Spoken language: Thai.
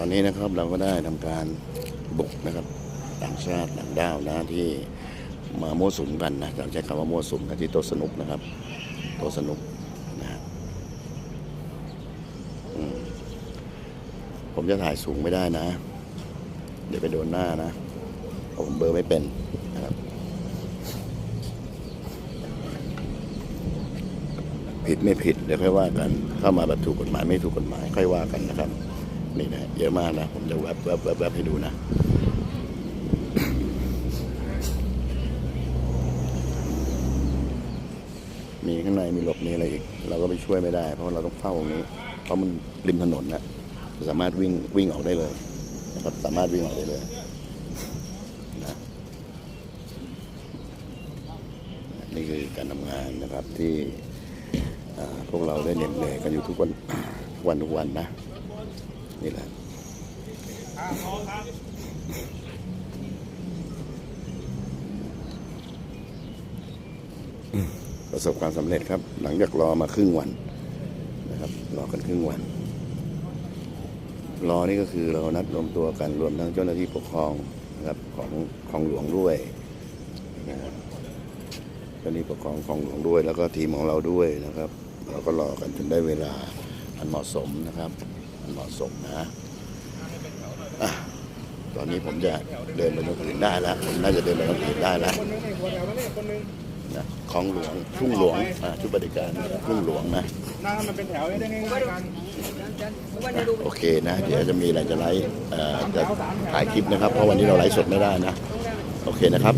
ตอนนี้นะครับเราก็ได้ทำการบุกนะครับต่างชาติต่างด้าวนะที่มามั่วสุมกันนะเราใช้คำว่ามั่วสุมกันที่โต๊ะสนุกนะครับโต๊ะสนุกนะผมจะถ่ายสูงไม่ได้นะ เดี๋ยวไปโดนหน้านะเพราะผมเบอร์ไม่เป็นนะครับ ผิดไม่ผิดเดี๋ยวค่อยว่ากัน เข้ามาแบบถูกกฎหมายไม่ถูกกฎหมายค่อยว่ากันนะครับ นี่นะเยอะมากนะ ผมจะแวบแวบแวบแวบให้ดูนะ มีข้างในมีหลบมีอะไรอีก เราก็ไปช่วยไม่ได้ เพราะเราต้องเฝ้าตรงนี้ เพราะมันริมถนนนะสามารถวิ่งวิ่งออกได้เลยนะครับสามารถวิ่งออกได้เลยนะนี่คือการทำงานนะครับที่พวกเราได้เหน็ดเหนื่อยกันอยู่ทุกวันวันทุกวันนะ นี่แหละประสบความสำเร็จครับ หลังจากรอมาครึ่งวันนะครับ รอกันครึ่งวัน รอนี่ก็คือเรานัดรวมตัวกันรวมทั้งเจ้าหน้าที่ปกครองนะครับของของหลวงด้วยนะครับเจ้าหน้าที่ปกครองของหลวงด้วย แล้วก็ทีมของเราด้วยนะครับ เราก็รอกันจนได้เวลาอันเหมาะสมนะครับ เหมาะสมนะอะตอนนี้ผมจะเดินไปตรงอื่นได้แล้ว ผมน่าจะเดินไปตรงอื่นได้แล้วนะของหลวงทุ่งหลวงอ่าชุดบริการทุ่งหลวงนะน้ามันเป็นแถวได้ง่ายๆกันโอเคนะ เดี๋ยวจะมีอะไรจะไลฟ์จะถ่ายคลิปนะครับ เพราะวันนี้เราไลฟ์สดไม่ได้นะ โอเคนะครับ